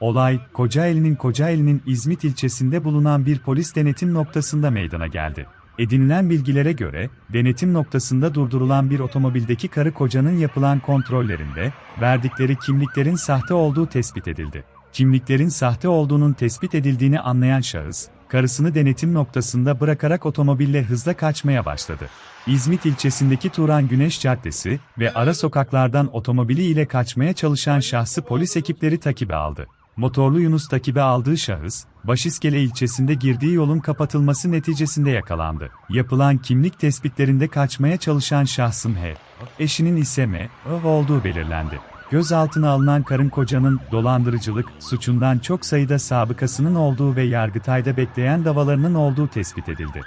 Olay, Kocaeli'nin Kocaeli'nin İzmit ilçesinde bulunan bir polis denetim noktasında meydana geldi. Edinilen bilgilere göre, denetim noktasında durdurulan bir otomobildeki karı kocanın yapılan kontrollerinde, verdikleri kimliklerin sahte olduğu tespit edildi. Kimliklerin sahte olduğunun tespit edildiğini anlayan şahıs, karısını denetim noktasında bırakarak otomobille hızla kaçmaya başladı. İzmit ilçesindeki Turan Güneş Caddesi ve ara sokaklardan otomobili ile kaçmaya çalışan şahsı polis ekipleri takibe aldı. Motorlu Yunus takibe aldığı şahıs, Başiskele ilçesinde girdiği yolun kapatılması neticesinde yakalandı. Yapılan kimlik tespitlerinde kaçmaya çalışan şahsın H, eşinin ise M, Ö olduğu belirlendi. Gözaltına alınan karın kocanın dolandırıcılık suçundan çok sayıda sabıkasının olduğu ve Yargıtay'da bekleyen davalarının olduğu tespit edildi.